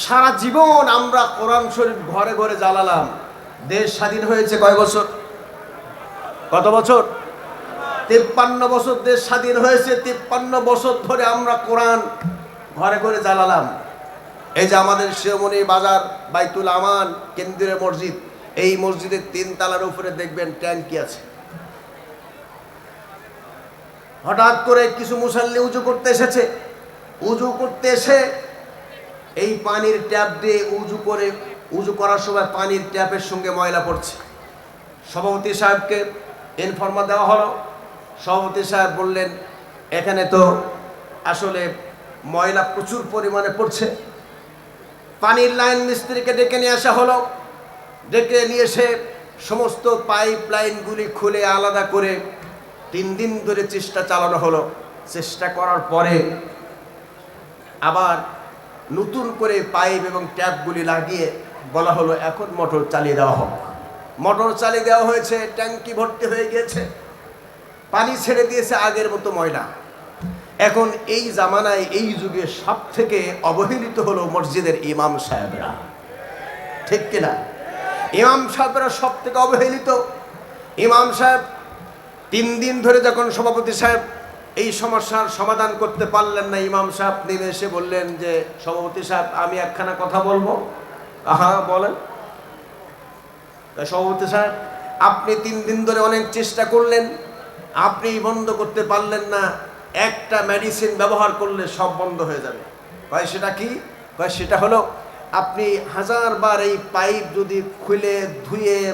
সারা জীবন আমরা কোরআন শরীফ ঘরে ঘরে জ্বালালাম। দেশ স্বাধীন হয়েছে কয় বছর? কত বছর? তিপ্পান্ন বছর দেশ স্বাধীন হয়েছে, তিপ্পান্ন বছর ধরে আমরা কোরআন ঘরে ঘরে জ্বালালাম। এই যে আমাদের শিরোমণি বাজার বাইতুল আমান কেন্দ্রীয় মসজিদ, এই মসজিদের তিন তালার উপরে দেখবেন ট্যাঙ্কি আছে। হঠাৎ করে কিছু মুসাল্লি উজু করতে এসেছে। উজু করতে এসে এই পানির ট্যাপ দিয়ে উজু করে, উজু করার সময় পানির ট্যাপের সঙ্গে ময়লা পড়ছে। সভাপতি সাহেবকে ইনফরমা দেওয়া হলো। সভাপতি সাহেব বললেন, এখানে তো আসলে ময়লা প্রচুর পরিমাণে পড়ছে। পানির লাইন মিস্ত্রিকে ডেকে নিয়ে আসা হলো। ডেকে নিয়ে এসে সমস্ত পাইপ লাইনগুলি খুলে আলাদা করে তিন দিন ধরে চেষ্টা চালানো হলো। চেষ্টা করার পরে আবার নতুন করে পাইপ এবং ট্যাপগুলি লাগিয়ে বলা হলো, এখন মোটর চালিয়ে দেওয়া হোক মোটর চালিয়ে দেওয়া হয়েছে, ট্যাঙ্কি ভর্তি হয়ে গিয়েছে, পানি ছেড়ে দিয়েছে আগের মতো ময়লা। এখন এই জামানায়, এই যুগে সব থেকে অবহেলিত হলো মসজিদের ইমাম সাহেবরা। ঠিক কিনা? ইমাম সাহেবরা সব থেকে অবহেলিত। ইমাম সাহেব তিন দিন ধরে যখন সভাপতি সাহেব এই সমস্যার সমাধান করতে পারলেন না ইমাম সাহেব। নেমে এসে বললেন যে, সভাপতি সাহেব, আমি একখানা কথা বলব। আহা, বলেন। সভাপতি সাহেব, আপনি তিন দিন ধরে অনেক চেষ্টা করলেন, আপনি বন্ধ করতে পারলেন না, একটা মেডিসিন ব্যবহার করলে সব বন্ধ হয়ে যাবে। কয় সেটা কি? কয় সেটা হলো, আপনি হাজারবার এই পাইপ যদি খুলে ধুয়ে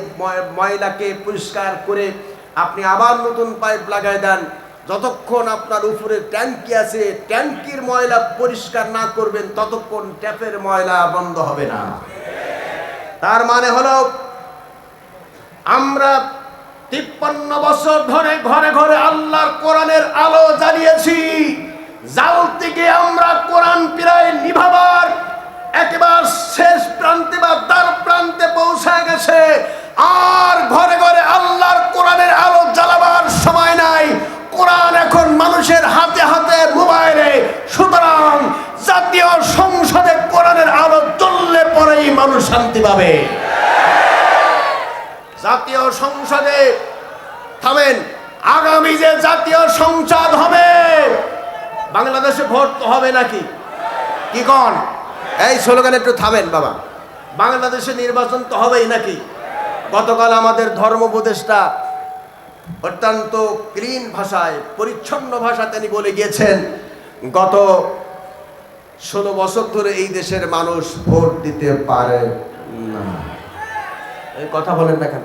ময়লাকে পরিষ্কার করে আপনি আবার নতুন পাইপ লাগাই দেন যতক্ষণ আপনার উপরে ট্যাঙ্কি আছে, ট্যাঙ্কির ময়লা পরিষ্কার না করবেন, ততক্ষণ ট্যাপের ময়লা বন্ধ হবে না। তার মানে হলো, আমরা তিপ্পান্ন বছর ধরে ঘরে ঘরে আল্লাহর কোরআনের আলো জ্বালিয়েছি। জাল থেকে আমরা কোরআন প্রায় নিভাবার, একেবারে শেষ প্রান্তে বা দ্বার প্রান্তে পৌঁছে গেছে। আর শান্তি পাবে। জাতীয় সংসদে থামেন। আগামী যে জাতীয় সংসদ হবে, বাংলাদেশে ভোট তো হবে নাকি? কি কন? এই স্লোগান একটু থামেন বাবা। বাংলাদেশে নির্বাচন তো হবেই নাকি? গতকাল আমাদের ধর্ম উপদেষ্টা অত্যন্ত ক্লিন ভাষায়, পরিচ্ছন্ন ভাষা তিনি বলে গিয়েছেন, গত ষোলো বছর ধরে এই দেশের মানুষ ভোট দিতে পারে না। কথা বলেন না কেন?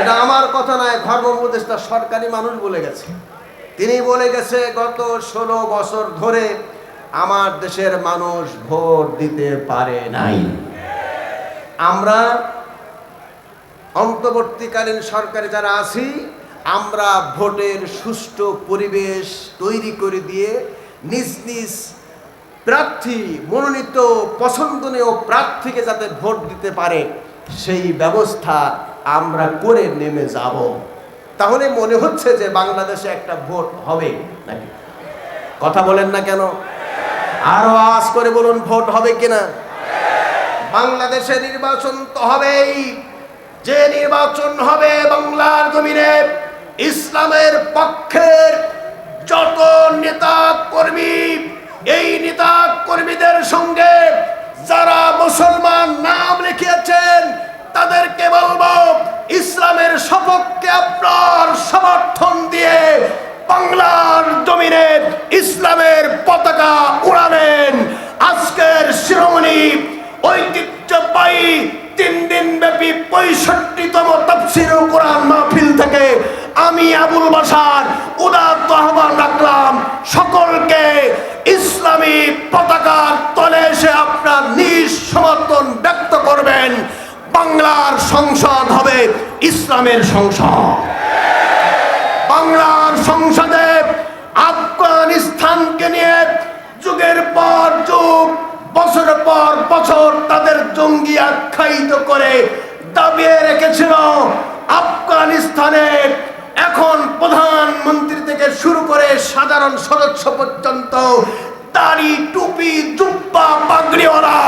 এটা আমার কথা নয়, ধর্ম উপদেষ্টা সরকারি মানুষ বলে গেছে। তিনি বলে গেছে, গত ষোলো বছর ধরে আমার দেশের মানুষ ভোট দিতে পারে নাই। আমরা অন্তর্বর্তীকালীন সরকারে যারা আছি, আমরা ভোটের সুষ্ঠু পরিবেশ তৈরি করে দিয়ে নিজ নিজ প্রার্থী মনোনীত পছন্দনীয় প্রার্থীকে যাতে ভোট দিতে পারে, সেই ব্যবস্থা আমরা করে নেমে যাব। তাহলে মনে হচ্ছে যে বাংলাদেশে একটা ভোট হবে নাকি? কথা বলেন না কেন? আরও আওয়াজ করে বলুন, ভোট হবে কিনা? বাংলাদেশে নির্বাচন তো হবেই। যে নির্বাচন হবে বাংলার জমিনে, ইসলামের পক্ষের যত নেতা কর্মী এই নেতা কর্মীদের সঙ্গে যারা মুসলমান নাম লিখিয়েছেন, তাদেরকে বলব, ইসলামের সপক্ষে আপনার সমর্থন দিয়ে বাংলার জমিনে ইসলামের পতাকা উড়াবেন আজকের শিরোমণি ঐতিহ্যবাহী তিন দিন ব্যাপী পঁয়ষট্টিতম তফসির কোরআন মাহফিল থেকে আমি আবুল বাসার উদাত্ত আহ্বান রাখলাম সকলকে। ইসলামী পতাকার তলে এসে আপনার নিজ সমর্থন ব্যক্ত করবেন। বাংলার সংসদ হবে ইসলামের সংসদ। বাংলার সংসদে আফগানিস্তানকে নিয়ে যুগের পর যুগ, বছর পর বছর তাদের জঙ্গি আখ্যায়িত করে দাবিয়ে রেখেছিল আফগানিস্তানে এখন প্রধানমন্ত্রী থেকে শুরু করে সাধারণ সদস্য পর্যন্ত দাড়ি টুপি, জুব্বা পাগড়িওয়ালা।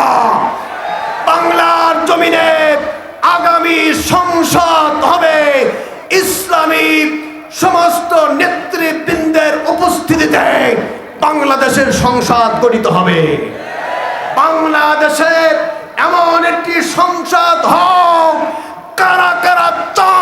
বাংলার জমিনে আগামী সংসদ হবে। ইসলামী সমস্ত নেতৃবৃন্দের উপস্থিতিতে বাংলাদেশের সংসদ গঠিত হবে। বাংলাদেশের এমন একটি সংসদ হোক, কারা কারা চান